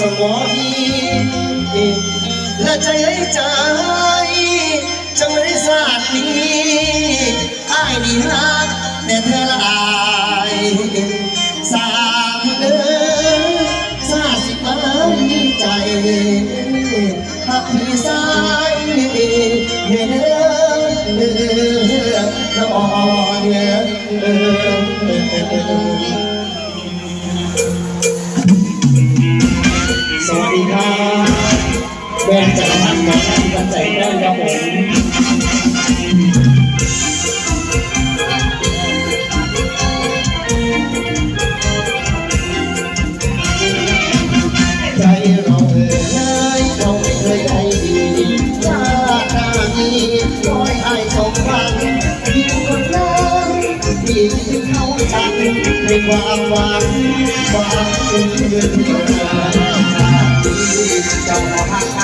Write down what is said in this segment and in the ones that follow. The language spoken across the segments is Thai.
สมองและใจใจจังไม่สาดนี้ไอ้ดีฮักแต่เธอละอายสามเดือนสาสิบไม้ใจหักพี่สายเมื่อเดือนเดือนละอ่อนเดือน แบ่งจากทางกับทงกับใจได้ครับผมใจเราเอ่ยเราไม่เคยดีหน้านี้อยไอ้สองฟังคนนั้นยิ่งยิ่เข้าใจในความหวังความสุขเกินกว่ เจ้าหัาหัก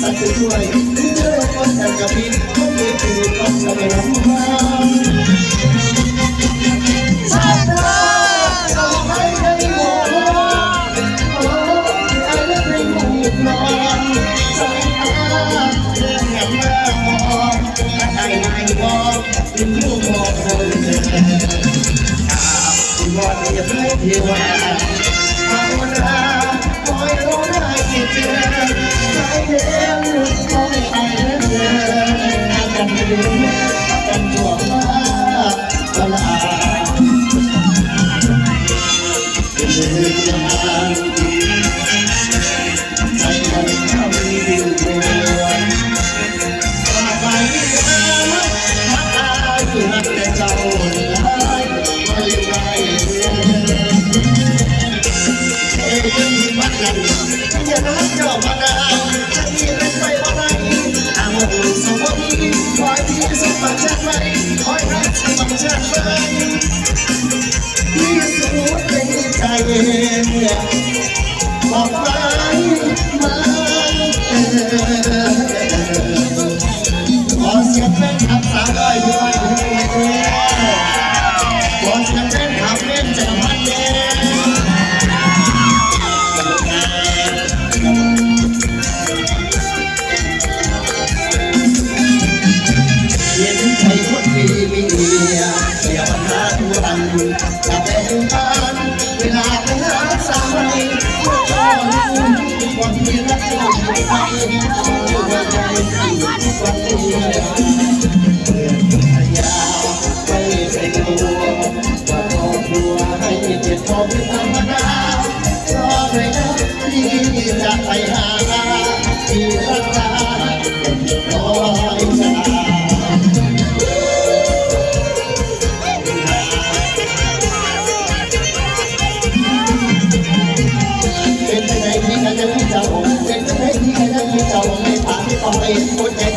สัตว์ช่วยเชื่อว่าคนแต่กับพี่ต้องมีคือต้องจะไม่รับมาชาติเราไม่ได้โง่โอ้อาจจะเป็นผู้นอนใจอาเรื่องเงินมากใจไม่บอกลูกบอกคนเดิมอาบุญวันนี้เพื่อที่ว่า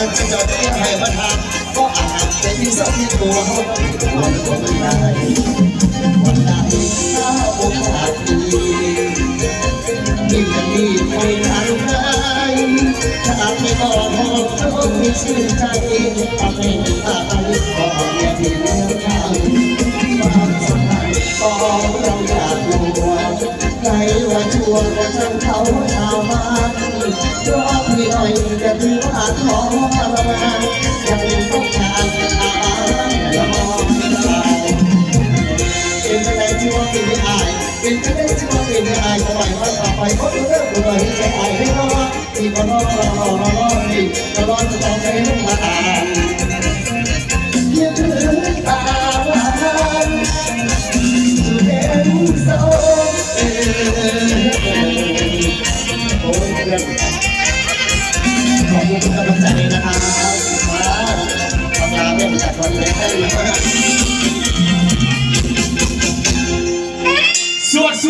จะจะจะเรียกให้มาทำก็อาจจะมีสักที่ตัววันก็ไม่ได้วันใดถ้าโอกาสดียิ่งจะมีไปทางไหนถ้าไม่บอกก็มีชื่อใจทำให้ตาตาลึกก็แค่ที่เลี้ยงทางความสำคัญก็เราอยากรู้ ใครว่าชัวร์ก็ช่างเขาชาวบ้านรอพี่หน่อยจะถือว่าขอระวังยังต้องการอาบานรอเป็นไปได้ที่ว่าเป็นอายเป็นไปได้ที่ว่าเป็นอายก็ไหวว่าต่อไปก็เริ่มเลยใจอายให้รอที่ก็รอรอรอรอที่ก็รอจะต้องไปมาอ่านยืนตาหวานสุดเด่นโซเ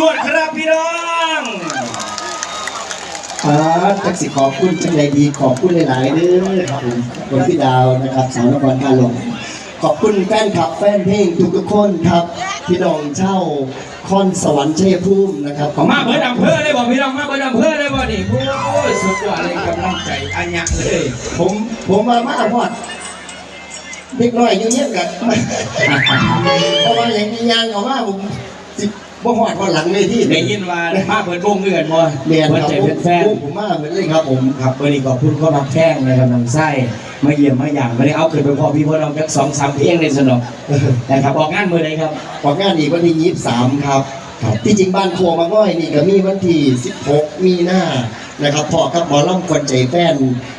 วดสวดครับพี่น้องครับจักสิขอบคุณจังใดดีขอบคุณหลายๆเด้อครับผมคนพี่ดาวนะครับสาวนครกาลงขอบคุณแฟนคลับแฟนเพลงทุกๆคนครับ พี่น้องเช่าคอนสวรรค์ชัยภูมินะครับขอบมาคุณเบิดอำเภอเลยบอกพี่น้องมาเบิดอำเภอเลยบอกนี่โอ้ยสุดยอดเลยกำลังใจอันยักษ์เลย ผมผมมามาพอดเด็กน้อยอยู่เงียบกันเพราะว่าอย่างนี้ยางออกมาผมสิบ่ หอดวันหลังเลยที่ได้ยินว่ามาเบิดวงเอื่อนบ่เรียนเบิดครับใจผมเป็นแฟนผมมาเหมือนเลยครับผมครับวันนี้ขอบคุณข้อมักแข้งในกำลังไส้มาเยี่ยมมาอย่างมาได้เอาขึ้นไปพอพี่พ่อน้องจักสองสามเพลงในสนองนะครับออกงานมือไหนครับออกงานอีกวันที่ยี่สิบสามครับครับที่จริงบ้านโคมาง่อยนี่ก็มีวันที่สิบหกมีหน้านะครับพอกับหมอล่ำคนใจแฟน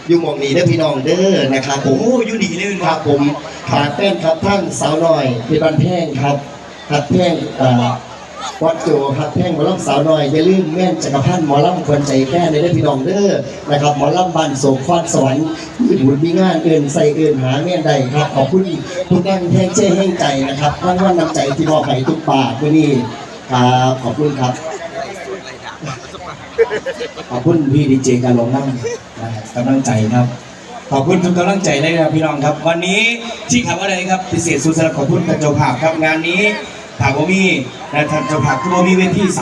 อยู่หมองนี้เด้อพี่น้องเด้อนะครับผโอ้มโหอยู่ดีเลยครับผมขาแฟนครับท่านสาวน้อยเป็นบันแพงครับหัดแพงเอ่อวัดโจหัดแพงหมอลำสาวน้อยอย่าลืมแม่นจักรพันธ์หมอลำคนใจแฟนเลยเด้พี่น้องเด้อนะครับหมอลำบ้านโศกคอนสวรรค์มีบุญมีงานเอินใส่เอินหาแม่นใดครับขอบคุณทุกท่านแห้งเจ้แห้งใจนะครับรางวัลน้ำใจที่มอบให้ทุกปากวันนี้ครับขอบคุณครับ ขอบคุณพี่ดีเจการลงนั่งกำลังใจครับขอบคุณทุกกำลังใจเลยนะครับพี่น้องครับ วันนี้ที่ขับอะไรครับพิเศษสุดสำหรับขอบคุณท่านเจ้าภาพครับงานนี้ ถามว่ามีนะท่านเจ้าภาพที่ว่ามีเวที